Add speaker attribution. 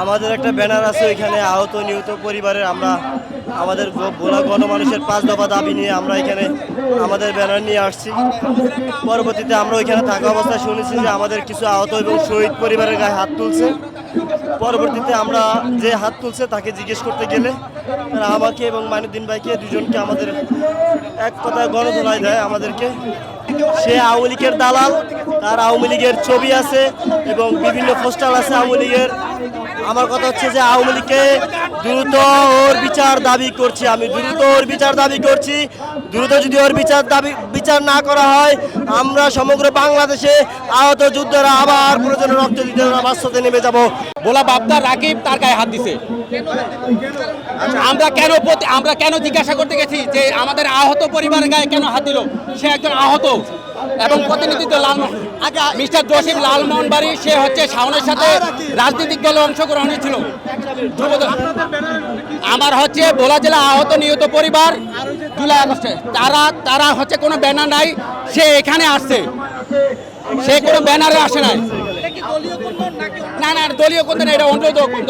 Speaker 1: আমাদের একটা ব্যানার আছে ওইখানে আহত, নিহত পরিবারের আমরা আমাদের ভোলা গণমানুষের পাঁচ দফা দাবি নিয়ে আমরা এখানে আমাদের ব্যানার নিয়ে আসছি। পরবর্তীতে আমরা ওইখানে থাকা অবস্থায় শুনেছি যে আমাদের কিছু আহত এবং শহীদ পরিবারের গায়ে হাত তুলছে। পরবর্তীতে আমরা যে হাত তুলছে তাকে জিজ্ঞেস করতে গেলে তারা আমাকে এবং মাইনুদ্দিন ভাইকে দুজনকে আমাদের এক কথায় গণধোলাই দেয় আমাদেরকে। সে আওয়ামী লীগের দালাল, তার আওয়ামী লীগের ছবি আছে এবং বিভিন্ন পোস্টার আছে আওয়ামী লীগের। আমার কথা হচ্ছে যে আওয়ামী লীগকে দ্রুত ওর বিচার দাবি করছি আমি দ্রুত ওর বিচার দাবি করছি দ্রুত যদি ওর বিচার দাবি বিচার না করা হয় আমরা সমগ্র বাংলাদেশে আহত যুদ্ধরা আবার প্রয়োজনে রক্ত দিতে রাস্তাতে নেমে যাব।
Speaker 2: বোলা বাপ্তার রাকিব তার গায়ে হাত দিছে। আমরা কেন প্রতি- আমরা কেন জিজ্ঞাসা করতে গেছি যে আমাদের আহত পরিবারের গায়ে কেন হাত দিল? সে একজন আহত এবং প্রতিনিধিত্ব লালমোহন মিস্টার জসিম লালমোহন বাড়ি সে হচ্ছে শাওনের সাথে রাজনৈতিক দলে অংশগ্রহণ ছিল। আমার হচ্ছে ভোলা জেলা আহত নিহত পরিবার জুলাই আগস্টে। তারা তারা হচ্ছে কোনো ব্যানার নাই, সে এখানে আসছে। সে কোনো ব্যানারে আসে নাই। না না, দলীয় কোন এটা অন্য কোন